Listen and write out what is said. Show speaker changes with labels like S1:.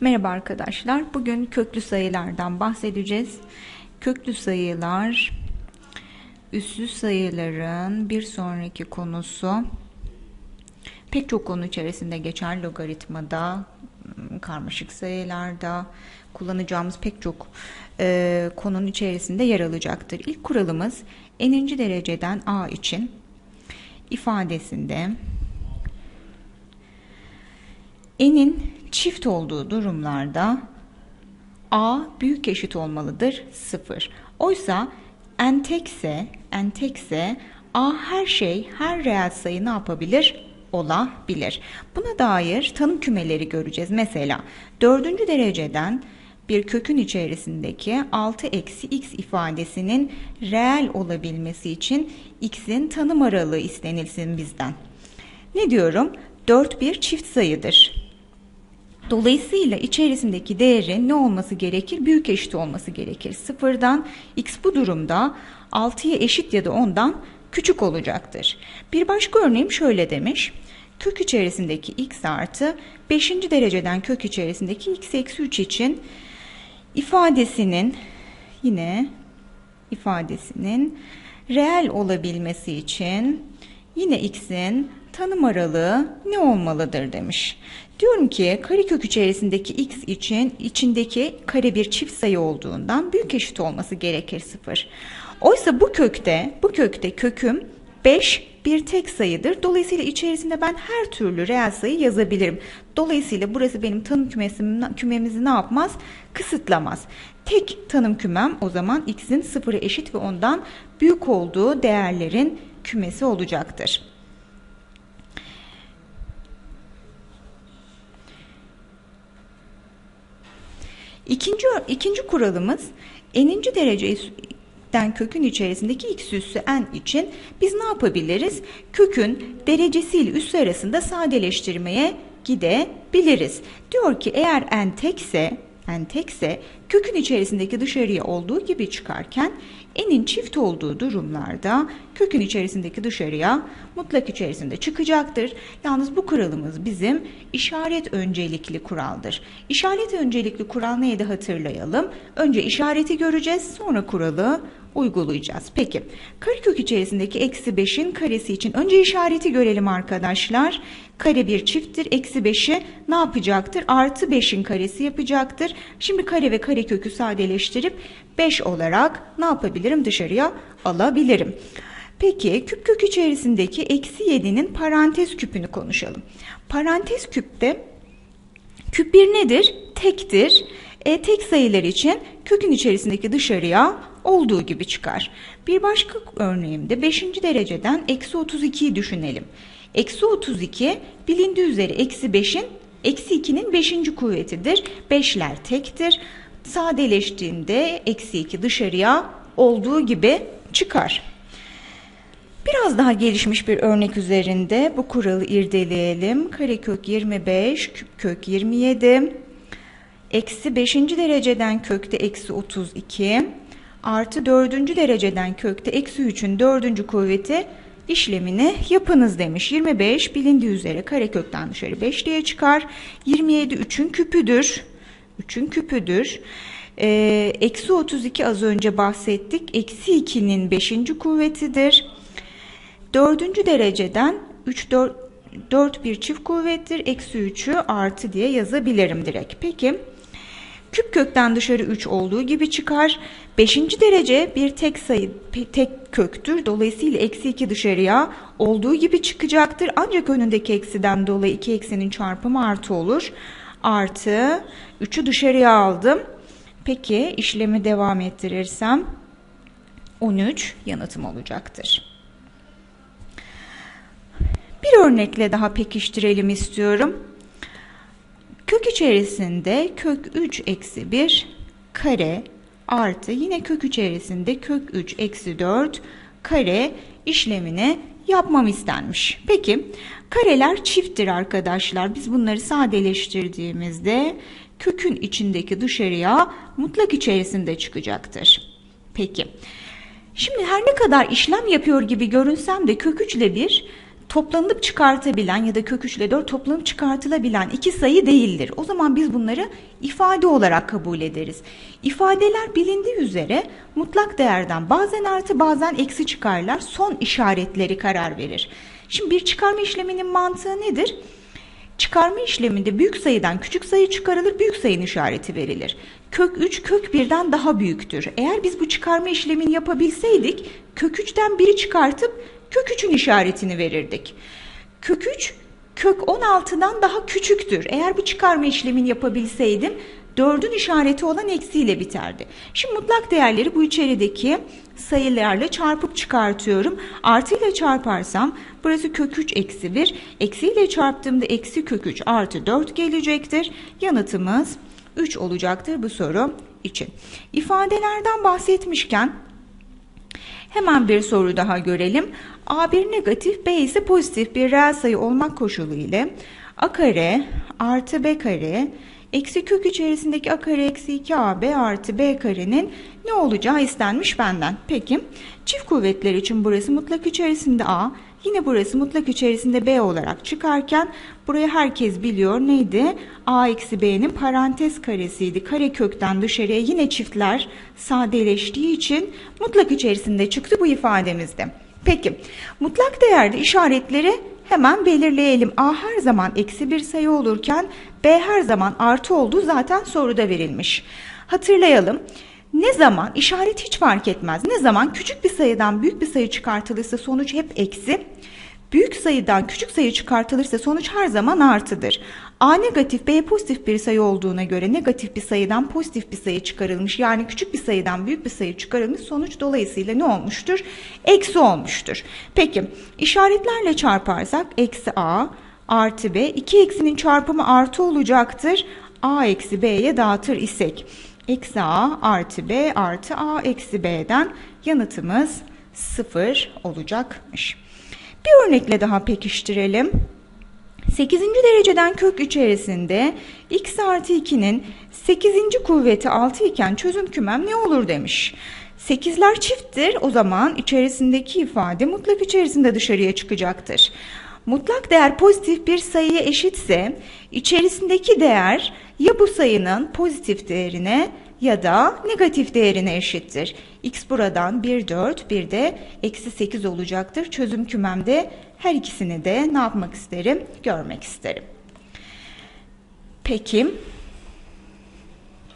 S1: Merhaba arkadaşlar. Bugün köklü sayılardan bahsedeceğiz. Köklü sayılar üssü sayıların bir sonraki konusu. Pek çok konu içerisinde geçer logaritmada, karmaşık sayılarda kullanacağımız pek çok e, konunun içerisinde yer alacaktır. İlk kuralımız eninci dereceden a için ifadesinde n'in çift olduğu durumlarda a büyük eşit olmalıdır 0. Oysa n tekse, n tekse a her şey, her reel sayı ne yapabilir? Olabilir. Buna dair tanım kümeleri göreceğiz. Mesela dördüncü dereceden bir kökün içerisindeki 6 eksi x ifadesinin reel olabilmesi için x'in tanım aralığı istenilsin bizden. Ne diyorum? 4 bir çift sayıdır. Dolayısıyla içerisindeki değerin ne olması gerekir? Büyük eşit olması gerekir. Sıfırdan x bu durumda 6'ya eşit ya da ondan küçük olacaktır. Bir başka örneğim şöyle demiş. Kök içerisindeki x artı 5. dereceden kök içerisindeki x eksi 3 için ifadesinin yine ifadesinin reel olabilmesi için yine x'in tanım aralığı ne olmalıdır demiş. Diyorum ki karekök içerisindeki x için içindeki kare bir çift sayı olduğundan büyük eşit olması gerekir sıfır. Oysa bu kökte bu kökte köküm 5 bir tek sayıdır. Dolayısıyla içerisinde ben her türlü reel sayı yazabilirim. Dolayısıyla burası benim tanım kümesim, kümemizi ne yapmaz? Kısıtlamaz. Tek tanım kümem o zaman x'in sıfıra eşit ve ondan büyük olduğu değerlerin kümesi olacaktır. İkinci, ikinci kuralımız n'inci dereceden kökün içerisindeki x üssü n için biz ne yapabiliriz? Kökün derecesiyle üssü arasında sadeleştirmeye gidebiliriz. Diyor ki eğer n tekse n tekse kökün içerisindeki dışarıya olduğu gibi çıkarken n'in çift olduğu durumlarda kökün içerisindeki dışarıya mutlak içerisinde çıkacaktır. Yalnız bu kuralımız bizim işaret öncelikli kuraldır. İşaret öncelikli kural neydi hatırlayalım. Önce işareti göreceğiz sonra kuralı uygulayacağız. Peki karekök içerisindeki eksi 5'in karesi için önce işareti görelim arkadaşlar. Kare bir çifttir. Eksi 5'i ne yapacaktır? Artı 5'in karesi yapacaktır. Şimdi kare ve karekökü sadeleştirip 5 olarak ne yapabilirim? Dışarıya alabilirim. Peki küp kök içerisindeki eksi 7'nin parantez küpünü konuşalım. Parantez küpte küp bir nedir? Tektir. E, tek sayılar için kökün içerisindeki dışarıya olduğu gibi çıkar. Bir başka örneğimde 5. dereceden eksi 32'yi düşünelim. Eksi 32 bilindiği üzere eksi 5'in eksi 2'nin 5. kuvvetidir. 5'ler tektir. Sadeleştiğinde eksi 2 dışarıya olduğu gibi çıkar. Biraz daha gelişmiş bir örnek üzerinde bu kuralı irdeleyelim. Karekök 25, küp kök 27, eksi 5. dereceden kökte eksi 32, artı 4. dereceden kökte eksi 3'ün 4. kuvveti işlemini yapınız demiş. 25 bilindiği üzere karekökten dışarı 5 diye çıkar. 27 3'ün küpüdür. 3'ün küpüdür. Ee, eksi 32 az önce bahsettik. Eksi 2'nin 5. kuvvetidir. 4. dereceden 3 4 4 bir çift kuvvettir. Eksi 3'ü artı diye yazabilirim direkt. Peki küp kökten dışarı 3 olduğu gibi çıkar. 5. derece bir tek sayı tek köktür. Dolayısıyla eksi 2 dışarıya olduğu gibi çıkacaktır. Ancak önündeki eksiden dolayı iki eksinin çarpımı artı olur. Artı 3'ü dışarıya aldım. Peki işlemi devam ettirirsem 13 yanıtım olacaktır. Bir örnekle daha pekiştirelim istiyorum. Kök içerisinde kök 3 eksi 1 kare artı yine kök içerisinde kök 3 eksi 4 kare işlemini yapmam istenmiş. Peki kareler çifttir arkadaşlar. Biz bunları sadeleştirdiğimizde kökün içindeki dışarıya mutlak içerisinde çıkacaktır. Peki. Şimdi her ne kadar işlem yapıyor gibi görünsem de kök 3 ile 1 toplanıp çıkartabilen ya da kök 3 ile 4 toplanıp çıkartılabilen iki sayı değildir. O zaman biz bunları ifade olarak kabul ederiz. İfadeler bilindiği üzere mutlak değerden bazen artı bazen eksi çıkarlar. Son işaretleri karar verir. Şimdi bir çıkarma işleminin mantığı nedir? Çıkarma işleminde büyük sayıdan küçük sayı çıkarılır, büyük sayının işareti verilir. Kök 3 kök 1'den daha büyüktür. Eğer biz bu çıkarma işlemini yapabilseydik, kök 3'ten biri çıkartıp kök 3'ün işaretini verirdik. Kök 3 kök 16'dan daha küçüktür. Eğer bu çıkarma işlemini yapabilseydim 4'ün işareti olan eksiyle biterdi. Şimdi mutlak değerleri bu içerideki sayılarla çarpıp çıkartıyorum. Artı ile çarparsam burası kök 3 eksi 1. Eksi ile çarptığımda eksi kök 3 artı 4 gelecektir. Yanıtımız 3 olacaktır bu soru için. İfadelerden bahsetmişken Hemen bir soru daha görelim. A1 negatif, B ise pozitif bir reel sayı olmak koşulu ile A kare artı B kare eksi kök içerisindeki A kare eksi 2AB artı B karenin ne olacağı istenmiş benden. Peki çift kuvvetler için burası mutlak içerisinde A, yine burası mutlak içerisinde B olarak çıkarken burayı herkes biliyor neydi? A eksi B'nin parantez karesiydi. Kare kökten dışarıya yine çiftler sadeleştiği için mutlak içerisinde çıktı bu ifademizde. Peki mutlak değerde işaretleri hemen belirleyelim. A her zaman eksi bir sayı olurken B her zaman artı olduğu zaten soruda verilmiş. Hatırlayalım. Ne zaman işaret hiç fark etmez. Ne zaman küçük bir sayıdan büyük bir sayı çıkartılırsa sonuç hep eksi. Büyük sayıdan küçük sayı çıkartılırsa sonuç her zaman artıdır. A negatif B pozitif bir sayı olduğuna göre negatif bir sayıdan pozitif bir sayı çıkarılmış. Yani küçük bir sayıdan büyük bir sayı çıkarılmış. Sonuç dolayısıyla ne olmuştur? Eksi olmuştur. Peki işaretlerle çarparsak eksi A artı B. iki eksinin çarpımı artı olacaktır. A eksi B'ye dağıtır isek. Eksi A artı B artı A eksi B'den yanıtımız 0 olacakmış. Bir örnekle daha pekiştirelim. 8. dereceden kök içerisinde x artı 2'nin 8. kuvveti 6 iken çözüm kümem ne olur demiş. 8'ler çifttir o zaman içerisindeki ifade mutlak içerisinde dışarıya çıkacaktır. Mutlak değer pozitif bir sayıya eşitse içerisindeki değer ya bu sayının pozitif değerine ya da negatif değerine eşittir. X buradan 1, 4, bir de eksi 8 olacaktır. Çözüm kümemde her ikisini de ne yapmak isterim? Görmek isterim. Peki.